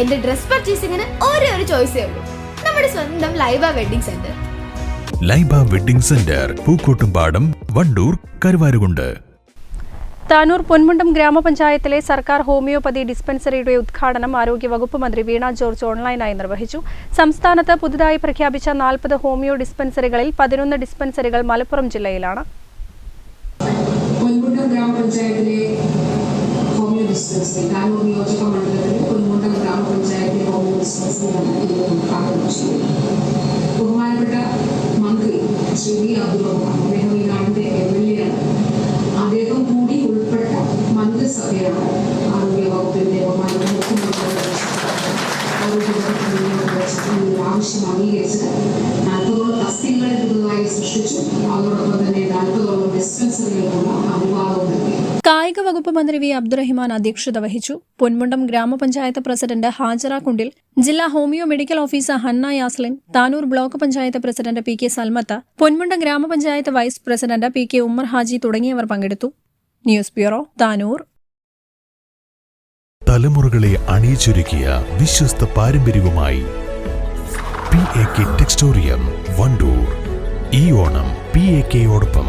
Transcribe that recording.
എന്റെ ഡ്രസ് പർച്ചേസിംഗിന് ഒരേ ഒരു ചോയ്സേ ഉള്ളൂ. നമ്മുടെ സ്വന്തം Laiba wedding centre. Laiba wedding centre Pookkottumpadam Wandoor Karuvarakundu. Tanur Ponmundam ഗ്രാമപഞ്ചായത്തിലെ സർക്കാർ ഹോമിയോപ്പതി ഡിസ്പെൻസറിയുടെ ഉദ്ഘാടനം ആരോഗ്യവകുപ്പ് മന്ത്രി വീണ ജോർജ് ഓൺലൈനായി നിർവഹിച്ചു. സംസ്ഥാനത്ത് പുതുതായി പ്രഖ്യാപിച്ച നാൽപ്പത് ഹോമിയോ ഡിസ്പെൻസറികളിൽ പതിനൊന്ന് ഡിസ്പെൻസറികൾ മലപ്പുറം ജില്ലയിലാണ്. പൊന്മുണ്ടം ഗ്രാമപഞ്ചായത്തിലെ ഹോമിയോ ഡിസ്പെൻസറി താനൂർ നിയോജക അദ്ദേഹം ഈ നാടിന്റെ എം എൽ എ ആണ്. അദ്ദേഹം കൂടി ഉൾപ്പെട്ട മന്ത്രിസഭയാണ് ആരോഗ്യ വകുപ്പിന്റെ മുഖ്യമന്ത്രിയുടെ ആവശ്യം അംഗീകരിച്ചത്. നാൽപ്പതോളം തസ്തികകളെ പുതുതായി സൃഷ്ടിച്ചു. അതോടൊപ്പം തന്നെ നാൽപ്പതോളം ഡിസ്പെൻസറികൾക്കുള്ള അനുവാദവും നൽകി കായിക വകുപ്പ് മന്ത്രി വി അബ്ദുറഹിമാൻ അധ്യക്ഷത വഹിച്ചു. പൊന്മുണ്ടം ഗ്രാമപഞ്ചായത്ത് പ്രസിഡന്റ് ഹാജറ കുണ്ടിൽ ജില്ലാ homoeo medical officer Hanna Yaslin Tanur block panchayat president P K Salmath Ponmundam ഗ്രാമപഞ്ചായത്ത് vice president P K Ummer Haji തുടങ്ങിയവർ പങ്കെടുത്തു. News bureau Tanur. തലമുറകളെ അണിയിച്ചൊരുക്കിയ വിശ്വസ്ത പാരമ്പര്യവുമായി P A K Textorium Wandoor. ഈ ഓണം പി എ കെയോടൊപ്പം